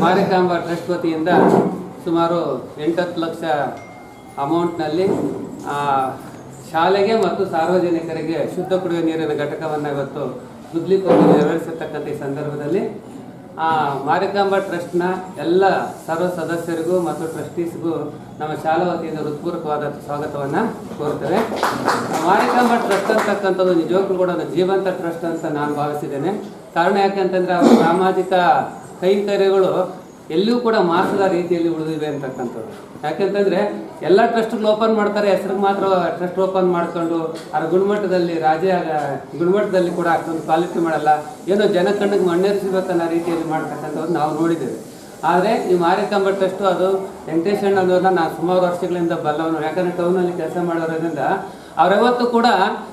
Marikamba trust ವತಿಯಿಂದ ಸುಮಾರು ಎಂಟತ್ತು ಲಕ್ಷ ಅಮೌಂಟ್ನಲ್ಲಿ ಶಾಲೆಗೆ ಮತ್ತು ಸಾರ್ವಜನಿಕರಿಗೆ ಶುದ್ಧ ಕುಡಿಯುವ ನೀರಿನ ಘಟಕವನ್ನು ಇವತ್ತು ಗುದ್ಲಿಪಲ್ಲಿ ನೆರವೇರಿಸಿರ್ತಕ್ಕಂಥ ಈ ಸಂದರ್ಭದಲ್ಲಿ, ಆ, ಮಾರಿಕಾಂಬ ಟ್ರಸ್ಟ್ನ ಎಲ್ಲ ಸರ್ವ ಸದಸ್ಯರಿಗೂ ಮತ್ತು ಟ್ರಸ್ಟೀಸ್ಗೂ ನಮ್ಮ ಶಾಲಾ ವತಿಯಿಂದ ಹೃತ್ಪೂರ್ವಕವಾದ ಸ್ವಾಗತವನ್ನು ಕೋರ್ತೇವೆ. ಮಾರಿಕಾಂಬ ಟ್ರಸ್ಟ್ ಅಂತಕ್ಕಂಥದ್ದು ನಿಜವಾಗ್ಲೂ ಕೂಡ ಜೀವಂತ ಟ್ರಸ್ಟ್ ಅಂತ ನಾನು ಭಾವಿಸಿದ್ದೇನೆ. ಕಾರಣ ಯಾಕೆಂತಂದರೆ ಅವರು ಸಾಮಾಜಿಕ ಕೈಂಕರ್ಯಗಳು ಎಲ್ಲೂ ಕೂಡ ಮಾಸದ ರೀತಿಯಲ್ಲಿ ಉಳಿದಿವೆ ಅಂತಕ್ಕಂಥದ್ದು. ಯಾಕೆಂತಂದ್ರೆ ಎಲ್ಲ ಟ್ರಸ್ಟ್ಗಳು ಓಪನ್ ಮಾಡ್ತಾರೆ ಹೆಸರು ಮಾತ್ರ ಟ್ರಸ್ಟ್ ಓಪನ್ ಮಾಡ್ಕೊಂಡು ಅದರ ಗುಣಮಟ್ಟದಲ್ಲಿ ರಾಜ್ಯ ಗುಣಮಟ್ಟದಲ್ಲಿ ಕೂಡ ಅಷ್ಟೊಂದು ಕ್ವಾಲಿಟಿ ಮಾಡಲ್ಲ. ಏನೋ ಜನ ಕಣ್ಣಿಗೆ ಮಣ್ಣೇರಿಸಬೇಕನ್ನೋ ರೀತಿಯಲ್ಲಿ ಮಾಡ್ತಕ್ಕಂಥದ್ದು ನಾವು ನೋಡಿದ್ದೇವೆ. ಆದರೆ ಈ ಮಾರಿಕಾಂಬ ಟ್ರಸ್ಟು ಅದು ವೆಂಕಟೇಶ್ ಅನ್ನೋದನ್ನ ನಾನು ಸುಮಾರು ವರ್ಷಗಳಿಂದ ಬಲ್ಲವನು. ಯಾಕಂದ್ರೆ ಟೌನಲ್ಲಿ ಕೆಲಸ ಮಾಡೋದ್ರಿಂದ ಅವರವತ್ತು ಕೂಡ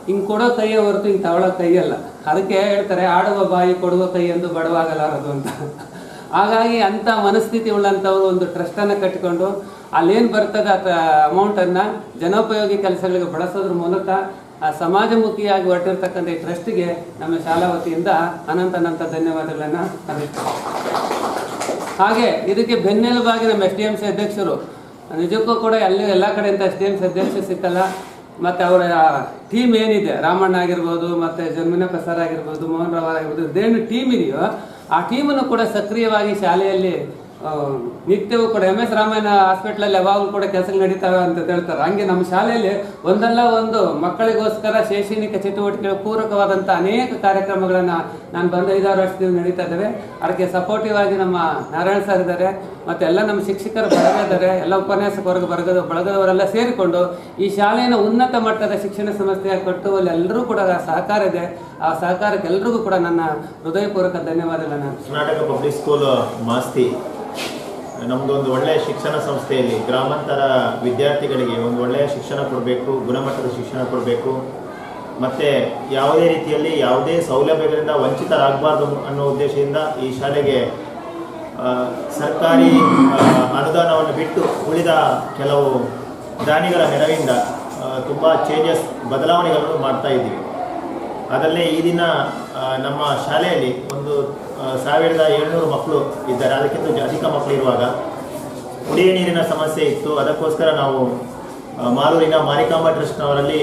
ಹಿಂಗೆ ಕೊಡೋ ಕೈಯ ಹೊರತು ಹಿಂಗೆ ತಗೊಳ್ಳೋ ಕೈಯಲ್ಲ. ಅದಕ್ಕೆ ಹೇಳ್ತಾರೆ, ಆಡುವ ಬಾಯಿ ಕೊಡುವ ಕೈ ಎಂದು ಬಡವಾಗಲಾರದು ಅಂತ. ಹಾಗಾಗಿ ಅಂಥ ಮನಸ್ಥಿತಿ ಉಳ್ಳಂಥವ್ರು ಒಂದು ಟ್ರಸ್ಟನ್ನು ಕಟ್ಟಿಕೊಂಡು ಅಲ್ಲೇನು ಬರ್ತದೆ ಅಮೌಂಟ್ ಅಮೌಂಟನ್ನು ಜನೋಪಯೋಗಿ ಕೆಲಸಗಳಿಗೆ ಬಳಸೋದ್ರ ಮೂಲಕ ಆ ಸಮಾಜಮುಖಿಯಾಗಿ ಹೊರಟಿರ್ತಕ್ಕಂಥ ಈ ಟ್ರಸ್ಟ್ಗೆ ನಮ್ಮ ಶಾಲಾ ವತಿಯಿಂದ ಅನಂತ ಅನಂತ ಧನ್ಯವಾದಗಳನ್ನು ಹಾಗೆ ಇದಕ್ಕೆ ಬೆನ್ನೆಲುಬಾಗಿ ನಮ್ಮ ಎಸ್ ಡಿ ಎಂ ಸಿ ಅಧ್ಯಕ್ಷರು, ನಿಜಕ್ಕೂ ಕೂಡ ಎಲ್ಲ ಎಲ್ಲ ಕಡೆಯಿಂದ ಎಸ್ ಡಿ ಎಂ ಸಿ ಅಧ್ಯಕ್ಷರು ಸಿಕ್ಕಲ್ಲ, ಮತ್ತು ಅವರ ಟೀಮ್ ಏನಿದೆ ರಾಮಣ್ಣ ಆಗಿರ್ಬೋದು ಮತ್ತು ಜನ್ಮಿನ ಪ್ರಸಾದ್ ಆಗಿರ್ಬೋದು, ಮೋಹನ್ ರಾವ್ ಆಗಿರ್ಬೋದು ಇದೇನು ಟೀಮ್ ಇದೆಯೋ ಆ ಟೀಮನ್ನು ಕೂಡ ಸಕ್ರಿಯವಾಗಿ ಶಾಲೆಯಲ್ಲಿ ನಿತ್ಯವೂ ಕೂಡ ಎಂ ಎಸ್ ರಾಮಾಯಣ ಹಾಸ್ಪಿಟ್ಲಲ್ಲಿ ಯಾವಾಗಲೂ ಕೂಡ ಕೆಲಸಗಳು ನಡೀತಾವೆ ಅಂತ ಹೇಳ್ತಾರೆ. ಹಂಗೆ ನಮ್ಮ ಶಾಲೆಯಲ್ಲಿ ಒಂದಲ್ಲ ಒಂದು ಮಕ್ಕಳಿಗೋಸ್ಕರ ಶೈಕ್ಷಣಿಕ ಚಟುವಟಿಕೆಗಳ ಪೂರಕವಾದಂಥ ಅನೇಕ ಕಾರ್ಯಕ್ರಮಗಳನ್ನು ನಾನು ಬಂದ ಐದಾರು ವರ್ಷದಿಂದ ನಡೀತಾ ಇದ್ದಾವೆ. ಅದಕ್ಕೆ ಸಪೋರ್ಟಿವ್ ಆಗಿ ನಮ್ಮ ನಾರಾಯಣ ಸರ್ ಇದ್ದಾರೆ, ಮತ್ತು ಎಲ್ಲ ನಮ್ಮ ಶಿಕ್ಷಕರು ಬಳಗ ಇದ್ದಾರೆ ಎಲ್ಲ ಉಪನ್ಯಾಸಕ ವರ್ಗ ಬಳಗದವರೆಲ್ಲ ಸೇರಿಕೊಂಡು ಈ ಶಾಲೆಯನ್ನು ಉನ್ನತ ಮಟ್ಟದ ಶಿಕ್ಷಣ ಸಂಸ್ಥೆಯಾಗಿ ಕಟ್ಟುವಲ್ಲಿ ಎಲ್ಲರೂ ಕೂಡ ಸಹಕಾರ ಇದೆ. ಆ ಸಹಕಾರಕ್ಕೆ ಎಲ್ರಿಗೂ ಕೂಡ ನನ್ನ ಹೃದಯಪೂರ್ವಕ ಧನ್ಯವಾದಗಳನ್ನು. Karnataka public school Masti. ನಮ್ಮದು ಒಂದು ಒಳ್ಳೆಯ ಶಿಕ್ಷಣ ಸಂಸ್ಥೆಯಲ್ಲಿ ಗ್ರಾಮಾಂತರ ವಿದ್ಯಾರ್ಥಿಗಳಿಗೆ ಒಂದು ಒಳ್ಳೆಯ ಶಿಕ್ಷಣ ಕೊಡಬೇಕು, ಗುಣಮಟ್ಟದ ಶಿಕ್ಷಣ ಕೊಡಬೇಕು. ಮತ್ತು ಯಾವುದೇ ರೀತಿಯಲ್ಲಿ ಯಾವುದೇ ಸೌಲಭ್ಯಗಳಿಂದ ವಂಚಿತರಾಗಬಾರ್ದು ಅನ್ನೋ ಉದ್ದೇಶದಿಂದ ಈ ಶಾಲೆಗೆ ಸರ್ಕಾರಿ ಅನುದಾನವನ್ನು ಬಿಟ್ಟು ಉಳಿದ ಕೆಲವು ದಾನಿಗಳ ನೆರವಿಂದ ತುಂಬ ಚೇಂಜಸ್ ಬದಲಾವಣೆಗಳನ್ನು ಮಾಡ್ತಾ ಇದ್ದೀವಿ. ಅದರಲ್ಲೇ ಈ ದಿನ ನಮ್ಮ ಶಾಲೆಯಲ್ಲಿ ಒಂದು ಸಾವಿರದ ಏಳ್ನೂರು ಮಕ್ಕಳು ಇದ್ದಾರೆ. ಅದಕ್ಕಿಂತ ಅಧಿಕ ಮಕ್ಕಳು ಇರುವಾಗ ಕುಡಿಯ ನೀರಿನ ಸಮಸ್ಯೆ ಇತ್ತು. ಅದಕ್ಕೋಸ್ಕರ ನಾವು ಮಾಲೂರಿನ ಮಾರಿಕಾಂಬ ಟ್ರಸ್ಟ್ನವರಲ್ಲಿ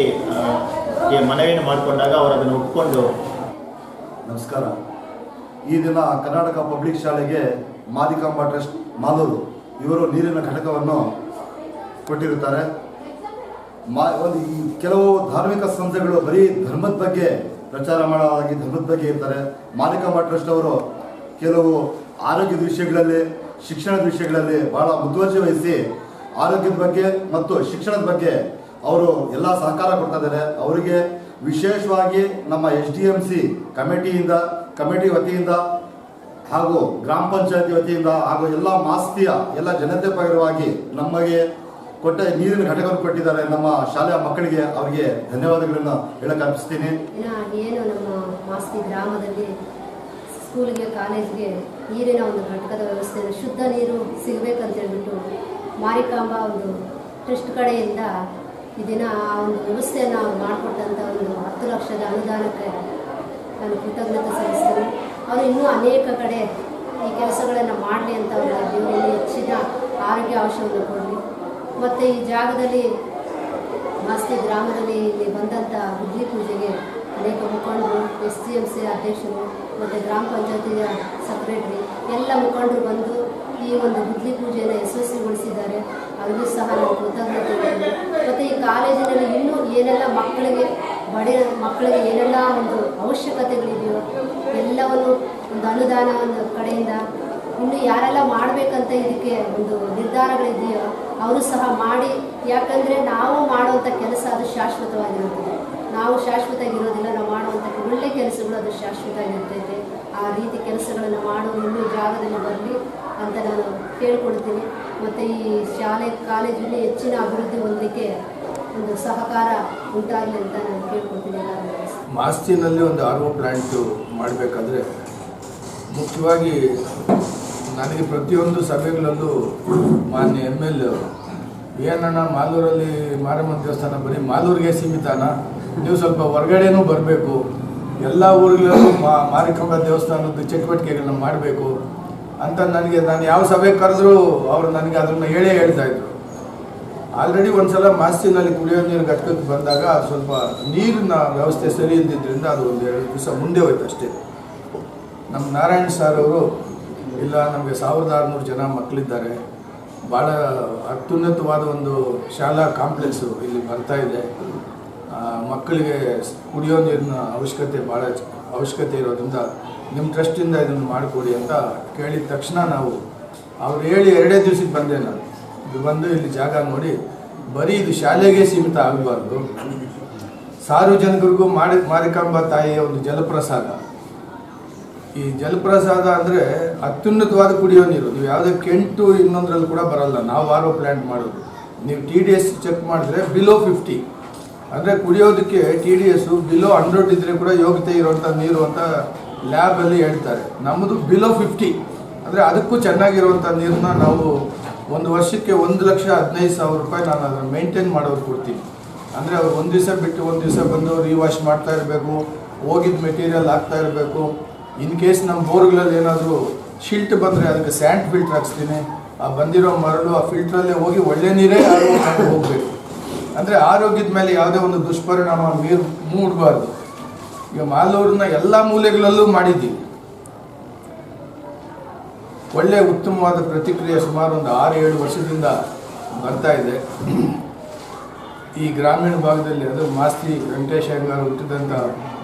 ಮನವಿಯನ್ನು ಮಾಡಿಕೊಂಡಾಗ ಅವರು ಅದನ್ನು ಒಪ್ಪಿಕೊಂಡು ನಮಸ್ಕಾರ. ಈ ದಿನ ಕರ್ನಾಟಕ ಪಬ್ಲಿಕ್ ಶಾಲೆಗೆ ಮಾದಿಕಾಂಬ ಟ್ರಸ್ಟ್, ಮಾಲೂರು, ಇವರು ನೀರಿನ ಘಟಕವನ್ನು ಕೊಟ್ಟಿರುತ್ತಾರೆ. ಮಾ, ಒಂದು ಕೆಲವು ಧಾರ್ಮಿಕ ಸಂಸ್ಥೆಗಳು ಬರೀ ಧರ್ಮದ ಬಗ್ಗೆ ಪ್ರಚಾರ ಮಾಡೋದಾಗಿ ಧರ್ಮದ ಬಗ್ಗೆ ಇರ್ತಾರೆ. ಮಾದಿಕಾಂಬ ಟ್ರಸ್ಟ್ ಅವರು ಕೆಲವು ಆರೋಗ್ಯದ ವಿಷಯಗಳಲ್ಲಿ, ಶಿಕ್ಷಣದ ವಿಷಯಗಳಲ್ಲಿ ಬಹಳ ಮುತುವರ್ಜಿ ವಹಿಸಿ ಆರೋಗ್ಯದ ಬಗ್ಗೆ ಮತ್ತು ಶಿಕ್ಷಣದ ಬಗ್ಗೆ ಅವರು ಎಲ್ಲ ಸಹಕಾರ ಕೊಡ್ತಾ ಇದ್ದಾರೆ. ಅವರಿಗೆ ವಿಶೇಷವಾಗಿ ನಮ್ಮ ಎಸ್ ಡಿ ಎಂ ಸಿ ಕಮಿಟಿಯಿಂದ, ಕಮಿಟಿ ವತಿಯಿಂದ ಹಾಗೂ ಗ್ರಾಮ ಪಂಚಾಯತಿ ವತಿಯಿಂದ ಹಾಗೂ ಎಲ್ಲ ಮಾಸ್ತಿಯ, ಎಲ್ಲ ಜನತೆ ಪರವಾಗಿ ನಮಗೆ ಕೊಟ್ಟ ನೀರಿನ ಘಟಕವನ್ನು ಕೊಟ್ಟಿದ್ದಾರೆ ನಮ್ಮ ಶಾಲೆಯ ಮಕ್ಕಳಿಗೆ ಅವರಿಗೆ ಧನ್ಯವಾದಗಳನ್ನು ಹೇಳಕ್ ಅರ್ಪಿಸ್ತೀನಿ ಏನು ನಮ್ಮ ಮಾಸ್ತಿ ಗ್ರಾಮದಲ್ಲಿ ಸ್ಕೂಲ್ಗೆ, ಕಾಲೇಜ್ಗೆ ನೀರಿನ ಒಂದು ಘಟಕದ ವ್ಯವಸ್ಥೆ ಶುದ್ಧ ನೀರು ಸಿಗಬೇಕಂತ ಹೇಳ್ಬಿಟ್ಟು ಮಾರಿಕಾಂಬ ಒಂದು ಟ್ರಸ್ಟ್ ಕಡೆಯಿಂದ ಇದನ್ನ ಆ ಒಂದು ವ್ಯವಸ್ಥೆಯನ್ನು ಅವ್ರು ಮಾಡಿಕೊಟ್ಟಂಥ ಒಂದು ಹತ್ತು ಲಕ್ಷದ ಅನುದಾನಕ್ಕೆ ನಾನು ಕೃತಜ್ಞತೆ ಸಲ್ಲಿಸ್ತೀನಿ. ಅವರು ಇನ್ನೂ ಅನೇಕ ಕಡೆ ಈ ಕೆಲಸಗಳನ್ನು ಮಾಡಲಿ ಅಂತ ಅವರು ಹೆಚ್ಚಿನ ಆರೋಗ್ಯ ಅವಶ್ಯವನ್ನು ಕೊಡಲಿ. ಮತ್ತು ಈ ಜಾಗದಲ್ಲಿ ಮಾಸ್ತಿ ಗ್ರಾಮದಲ್ಲಿ ಇಲ್ಲಿ ಬಂದಂಥ ಗುದ್ಲಿ ಪೂಜೆಗೆ ಅನೇಕ ಮುಖಂಡರು, ಎಸ್ ಸಿ ಎಂ ಸಿ ಅಧ್ಯಕ್ಷರು, ಮತ್ತು ಗ್ರಾಮ ಪಂಚಾಯತಿಯ ಸೆಕ್ರೆಟರಿ ಎಲ್ಲ ಮುಖಂಡರು ಬಂದು ಈ ಒಂದು ಗುದ್ಲಿ ಪೂಜೆಯನ್ನು ಯಶಸ್ವಿಗೊಳಿಸಿದ್ದಾರೆ. ಅವರಿಗೂ ಸಹ ನಾವು ಕೃತಜ್ಞತೆ ಮತ್ತು ಈ ಕಾಲೇಜಿನಲ್ಲಿ ಇನ್ನೂ ಏನೆಲ್ಲ ಮಕ್ಕಳಿಗೆ, ಬಡ ಮಕ್ಕಳಿಗೆ ಏನೆಲ್ಲ ಒಂದು ಅವಶ್ಯಕತೆಗಳಿದೆಯೋ, ಎಲ್ಲವನ್ನು ಒಂದು ಅನುದಾನ ಕಡೆಯಿಂದ ಇನ್ನು ಯಾರೆಲ್ಲ ಮಾಡಬೇಕಂತ ಇದಕ್ಕೆ ಒಂದು ನಿರ್ಧಾರಗಳಿದೆಯೋ ಅವರು ಸಹ ಮಾಡಿ. ಯಾಕಂದರೆ ನಾವು ಮಾಡುವಂಥ ಕೆಲಸ ಅದು ಶಾಶ್ವತವಾಗಿರುತ್ತದೆ. ನಾವು ಶಾಶ್ವತವಾಗಿರೋದಿಲ್ಲ, ನಾವು ಮಾಡುವಂಥ ಒಳ್ಳೆ ಕೆಲಸಗಳು ಅದು ಶಾಶ್ವತವಾಗಿರ್ತೈತೆ. ಆ ರೀತಿ ಕೆಲಸಗಳನ್ನು ಮಾಡೋ, ಇನ್ನೂ ಜಾಗದಲ್ಲಿ ಬರಲಿ ಅಂತ ನಾನು ಕೇಳ್ಕೊಡ್ತೀನಿ ಮತ್ತು ಈ ಶಾಲೆ, ಕಾಲೇಜಲ್ಲಿ ಹೆಚ್ಚಿನ ಅಭಿವೃದ್ಧಿ ಹೊಂದಲಿಕ್ಕೆ ಒಂದು ಸಹಕಾರ ಉಂಟಾಗಲಿ ಅಂತ ನಾನು ಎಲ್ಲರಿಗೂ. ಮಾಸ್ತಿನಲ್ಲಿ ಒಂದು ಆರ್ ಒ ಪ್ಲ್ಯಾಂಟು ಮಾಡಬೇಕಾದ್ರೆ ಮುಖ್ಯವಾಗಿ ನನಗೆ ಪ್ರತಿಯೊಂದು ಸಭೆಗಳಲ್ಲೂ ಮಾನ್ಯ ಎಂ ಎಲ್ ಏನಣ್ಣ ಮಾಲೂರಲ್ಲಿ ಮಾರಮ್ಮನ ದೇವಸ್ಥಾನ ಬರೀ ಮಾಲೂರಿಗೆ ಸೀಮಿತಾನ, ನೀವು ಸ್ವಲ್ಪ ಹೊರಗಡೆನೂ ಬರಬೇಕು, ಎಲ್ಲ ಊರುಗಳಲ್ಲೂ ಮಾ, ಮಾರಿಕಂಬ ದೇವಸ್ಥಾನದ ಚಟುವಟಿಕೆಗಳನ್ನ ಮಾಡಬೇಕು ಅಂತ ನನಗೆ, ನಾನು ಯಾವ ಸಭೆ ಕರೆದ್ರೂ ಅವರು ನನಗೆ ಅದನ್ನು ಹೇಳೇ ಹೇಳ್ತಾ ಇದ್ರು. ಆಲ್ರೆಡಿ ಒಂದ್ಸಲ ಮಾಸ್ತಿನಲ್ಲಿ ಕುಡಿಯೋ ನೀರು ಘಟಕಕ್ಕೆ ಬಂದಾಗ ಸ್ವಲ್ಪ ನೀರಿನ ವ್ಯವಸ್ಥೆ ಸರಿ ಇಲ್ದಿದ್ದರಿಂದ ಅದು ಒಂದು ಎರಡು ದಿವಸ ಮುಂದೆ ಹೋಯ್ತು ಅಷ್ಟೇ. ನಮ್ಮ ನಾರಾಯಣ್ ಸರ್ ಅವರು ಇಲ್ಲ, ನಮಗೆ ಸಾವಿರದ ಆರುನೂರು ಜನ ಮಕ್ಕಳಿದ್ದಾರೆ ಭಾಳ ಅತ್ಯುನ್ನತವಾದ ಒಂದು ಶಾಲಾ ಕಾಂಪ್ಲೆಕ್ಸು ಇಲ್ಲಿ ಬರ್ತಾ ಇದೆ. ಮಕ್ಕಳಿಗೆ ಕುಡಿಯೋ ನೀರಿನ ಅವಶ್ಯಕತೆ ಭಾಳ ಅವಶ್ಯಕತೆ ಇರೋದ್ರಿಂದ ನಿಮ್ಮ ಟ್ರಸ್ಟಿಂದ ಇದನ್ನು ಮಾಡಿಕೊಡಿ ಅಂತ ಕೇಳಿದ ತಕ್ಷಣ ನಾವು ಅವ್ರು ಹೇಳಿ ಎರಡೇ ದಿವ್ಸಕ್ಕೆ ಬಂದೆ ನಾನು. ಬಂದು ಇಲ್ಲಿ ಜಾಗ ನೋಡಿ, ಬರೀ ಇದು ಶಾಲೆಗೆ ಸೀಮಿತ ಆಗಬಾರ್ದು. ಸಾರ್ವಜನಿಕರಿಗೂ ಮಾಡಿ ಮಾರಿಕಾಂಬ ತಾಯಿಯ ಒಂದು ಜಲಪ್ರಸಾದ. ಈ ಜಲಪ್ರಸಾದ ಅಂದರೆ ಅತ್ಯುನ್ನತವಾದ ಕುಡಿಯೋ ನೀರು. ನೀವು ಯಾವುದೇ ಕೆಂಟು ಇನ್ನೊಂದರಲ್ಲಿ ಕೂಡ ಬರಲ್ಲ. ನಾವು ಆರೋ ಪ್ಲ್ಯಾಂಟ್ ಮಾಡೋದು. ನೀವು ಟಿ ಡಿ ಎಸ್ ಚೆಕ್ ಮಾಡಿದ್ರೆ ಬಿಲೋ ಫಿಫ್ಟಿ ಅಂದರೆ ಕುಡಿಯೋದಕ್ಕೆ T D S below hundred ಇದ್ದರೆ ಕೂಡ ಯೋಗ್ಯತೆ ಇರುವಂಥ ನೀರು ಅಂತ ಲ್ಯಾಬಲ್ಲಿ ಹೇಳ್ತಾರೆ. ನಮ್ಮದು ಬಿಲೋ ಫಿಫ್ಟಿ ಅಂದರೆ ಅದಕ್ಕೂ ಚೆನ್ನಾಗಿರುವಂಥ ನೀರನ್ನ ನಾವು ಒಂದು ವರ್ಷಕ್ಕೆ ಒಂದು ಲಕ್ಷ ಹದಿನೈದು ಸಾವಿರ ರೂಪಾಯಿ ನಾನು ಅದನ್ನು ಮೇಂಟೈನ್ ಮಾಡೋರು ಕೊಡ್ತೀನಿ. ಅಂದರೆ ಅವ್ರು ಒಂದು ದಿವಸ ಬಿಟ್ಟು ಒಂದು ದಿವಸ ಬಂದು ರಿವಾಶ್ ಮಾಡ್ತಾ ಇರಬೇಕು. ಹೋಗಿದ್ದ ಮೆಟೀರಿಯಲ್ ಹಾಕ್ತಾ ಇರಬೇಕು. ಇನ್ ಕೇಸ್ ನಮ್ಮ ಬೋರ್ಗಳಲ್ಲಿ ಏನಾದರೂ ಶಿಲ್ಟ್ ಬಂದರೆ ಅದಕ್ಕೆ ಸ್ಯಾಂಡ್ ಫಿಲ್ಟರ್ ಹಾಕ್ಸ್ತೀನಿ, ಆ ಬಂದಿರೋ ಮರಳು ಆ ಫಿಲ್ಟ್ರಲ್ಲೇ ಹೋಗಿ ಒಳ್ಳೆ ನೀರೇ ಆರೋಗ್ಯ ಹೋಗಬೇಕು. ಅಂದರೆ ಆರೋಗ್ಯದ ಮೇಲೆ ಯಾವುದೇ ಒಂದು ದುಷ್ಪರಿಣಾಮ ನೀರು ಮೂಡಬಾರ್ದು. ಈಗ ಮಾಲೂರಿನ ಎಲ್ಲ ಮೂಲೆಗಳಲ್ಲೂ ಮಾಡಿದ್ದೀವಿ ಒಳ್ಳೆ ಉತ್ತಮವಾದ ಪ್ರತಿಕ್ರಿಯೆ ಸುಮಾರು ಒಂದು ಆರು ಏಳು ವರ್ಷದಿಂದ ಬರ್ತಾ ಇದೆ. ಈ ಗ್ರಾಮೀಣ ಭಾಗದಲ್ಲಿ, ಅದು ಮಾಸ್ತಿ ವೆಂಕಟೇಶ ಹೆಂಗಾರ್ ಹುಟ್ಟಿದಂಥ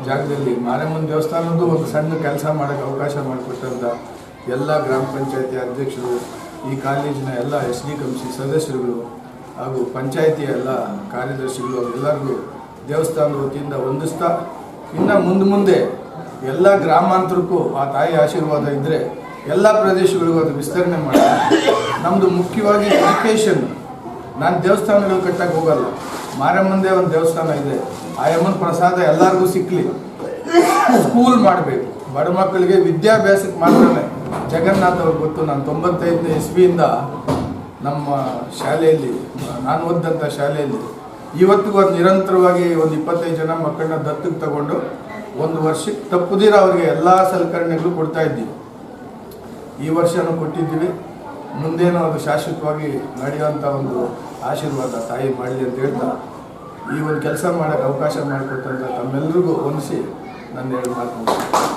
ಜಾಗದಲ್ಲಿ ಮಾರಮ್ಮನ ದೇವಸ್ಥಾನದ್ದು ಒಂದು ಸಣ್ಣ ಕೆಲಸ ಮಾಡೋಕ್ಕೆ ಅವಕಾಶ ಮಾಡಿಕೊಟ್ಟಂಥ ಎಲ್ಲ ಗ್ರಾಮ ಪಂಚಾಯತಿ ಅಧ್ಯಕ್ಷರು, ಈ ಕಾಲೇಜಿನ ಎಲ್ಲ ಎಸ್ ಡಿ ಕಂಸಿ ಸದಸ್ಯರುಗಳು ಹಾಗೂ ಪಂಚಾಯತಿಯ ಎಲ್ಲ ಕಾರ್ಯದರ್ಶಿಗಳು ಎಲ್ಲರಿಗೂ ದೇವಸ್ಥಾನದ ವತಿಯಿಂದ ಹೊಂದಿಸ್ತಾ ಇನ್ನು ಮುಂದೆ ಮುಂದೆ ಎಲ್ಲ ಗ್ರಾಮಾಂತರಕ್ಕೂ ಆ ತಾಯಿ ಆಶೀರ್ವಾದ ಇದ್ದರೆ ಎಲ್ಲ ಪ್ರದೇಶಗಳಿಗೂ ಅದು ವಿಸ್ತರಣೆ ಮಾಡಿ ನಮ್ಮದು ಮುಖ್ಯವಾಗಿ ಎಜುಕೇಷನ್ ನಾನು ದೇವಸ್ಥಾನಗಳು ಕಟ್ಟಕ್ಕೆ ಹೋಗಲ್ಲ. ಮಾರಮ್ಮಂದೇ ಒಂದು ದೇವಸ್ಥಾನ ಇದೆ. ಆ ಪ್ರಸಾದ ಎಲ್ಲರಿಗೂ ಸಿಕ್ಕಲಿ ಸ್ಕೂಲ್ ಮಾಡಬೇಕು. ಬಡ ಮಕ್ಕಳಿಗೆ ವಿದ್ಯಾಭ್ಯಾಸಕ್ಕೆ ಮಾತ್ರನೇ. ಜಗನ್ನಾಥ್ ಅವ್ರಿಗೆ ಗೊತ್ತು, ನಾನು ತೊಂಬತ್ತೈದನೇ ಇಸ್ವಿಯಿಂದ ನಮ್ಮ ಶಾಲೆಯಲ್ಲಿ, ನಾನು ಓದಿದಂಥ ಶಾಲೆಯಲ್ಲಿ. ಇವತ್ತಿಗೂ ಅದು ನಿರಂತರವಾಗಿ ಒಂದು ಇಪ್ಪತ್ತೈದು ಜನ ಮಕ್ಕಳನ್ನ ದತ್ತಕ್ಕೆ ತಗೊಂಡು ಒಂದು ವರ್ಷಕ್ಕೆ ತಪ್ಪುದಿರ ಅವರಿಗೆ ಎಲ್ಲ ಸಲಕರಣೆಗಳು ಕೊಡ್ತಾ ಇದ್ದೀವಿ ಈ ವರ್ಷನೂ ಕೊಟ್ಟಿದ್ದೀವಿ. ಮುಂದೇನೂ ಅದು ಶಾಶ್ವತವಾಗಿ ನಡೆಯುವಂಥ ಒಂದು ಆಶೀರ್ವಾದ ತಾಯಿ ಮಾಡಲಿ ಅಂತ ಹೇಳ್ತಾ, ಈ ಒಂದು ಕೆಲಸ ಮಾಡೋಕ್ಕೆ ಅವಕಾಶ ಮಾಡಿಕೊಟ್ಟಂತ ತಮ್ಮೆಲ್ಲರಿಗೂ ಹೊಂದಿಸಿ ನನ್ನ ಎರಡು ಮಾತು.